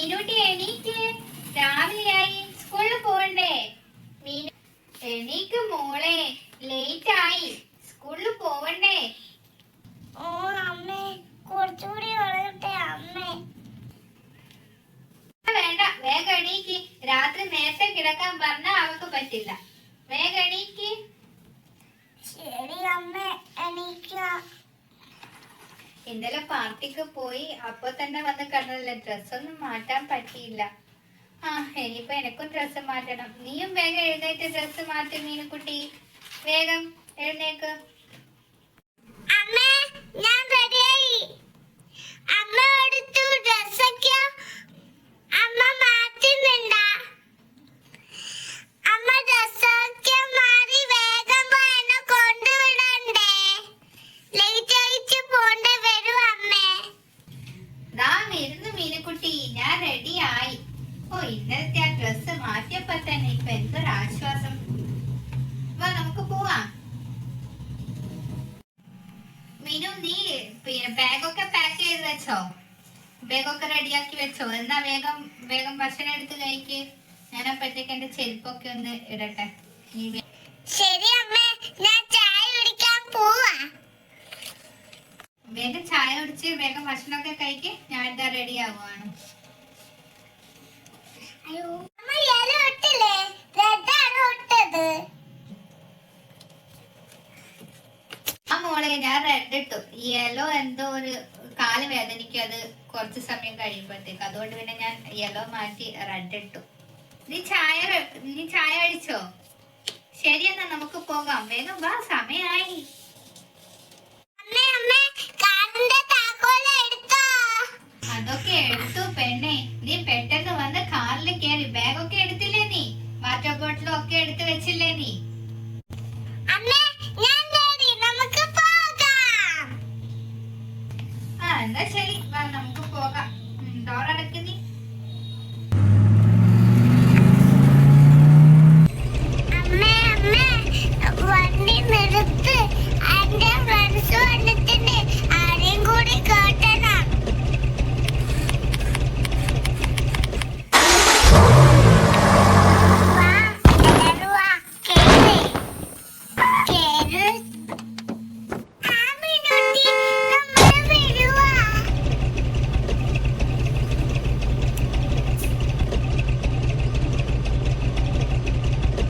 മീനുട്ടി എണീക്ക് രാവിലെയായി സ്കൂളിൽ പോകണ്ടേ മീനു എണീക്ക് മോളെ. ലേറ്റ് ആയി. സ്കൂളിൽ പോവണ്ടേ? ഓ അമ്മേ. കുറച്ചുകൂടി വളരട്ടെ അമ്മേ. വേണ്ട. വേഗം എണീക്ക്. രാത്രി നേരത്തെ കിടക്കാൻ പറഞ്ഞാ അവൾക്ക് പറ്റില്ല. വേഗം എണീക്ക്. ശരി അമ്മേ. എണീക്ക. ഇന്നലെ പാർട്ടിക്ക് പോയി അപ്പൊ തന്നെ വന്ന് കിടന്നല്ലേ ഡ്രസ്സൊന്നും മാറ്റാൻ പറ്റിയില്ല. ആ ഇനിയിപ്പോ എനക്കും ഡ്രസ്സ് മാറ്റണം. നീയും വേഗം എഴുന്നേറ്റ് ഡ്രസ്സ് മാറ്റി മീനുക്കുട്ടി. വേഗം എഴുന്നേക്ക്. അമ്മേ ഞാൻ റെഡിയായി അമ്മ എടുത്തു ഡ്രസ്സൊക്കെ അമ്മ മാറ്റുന്നുണ്ടാ അമ്മ ഡ്രസ്സൊക്കെ മാറി വേഗം പോയി എന്നെ കൊണ്ടുവിടണ്ടേ ലേറ്റ് ആയിട്ട് പോണ്ട വരും അമ്മേ ദാ വരുന്നു മീനുക്കുട്ടി ഞാൻ റെഡി ആയി ഓ ഇന്നത്തെ ആ ഡ്രസ് മാറ്റിയപ്പോ തന്നെ ഇപ്പൊ എന്തൊരു ആശ്വാസം. വാ നമുക്ക് പോവാം. മിനു നീ പിന്നെ ബാഗൊക്കെ പാക്ക് ചെയ്ത് വെച്ചോ? ബാഗൊക്കെ റെഡിയാക്കി വെച്ചോ? എന്നാ വേഗം വേഗം ഭക്ഷണം എടുത്ത് കഴിക്ക്. ഞാൻ അപ്പോഴത്തേക്ക് എന്റെ ചെരുപ്പൊക്കെ ഒന്ന് ഇടട്ടെ. ശരി അമ്മ ഞാൻ ചായ കുടിക്കാൻ പോവാ. വേഗം ചായ കുടിച്ച് വേഗം ഭക്ഷണമൊക്കെ കഴിക്ക്. ഞാൻ എന്താ റെഡി ആവുകയാണ് ഞാൻ റെഡ് ഇട്ടു. യെല്ലോ എന്തോ ഒരു കാൽ വേദനയ്ക്ക് അത് കുറച്ച് സമയം കഴിയുമ്പോഴത്തേക്ക്. അതുകൊണ്ട് പിന്നെ ഞാൻ യെല്ലോ മാറ്റി റെഡ് ഇട്ടു. നീ ചായ നീ ചായ കഴിച്ചോ? ശരി എന്നാ നമുക്ക് പോകാം. വേഗം വാ Lenny.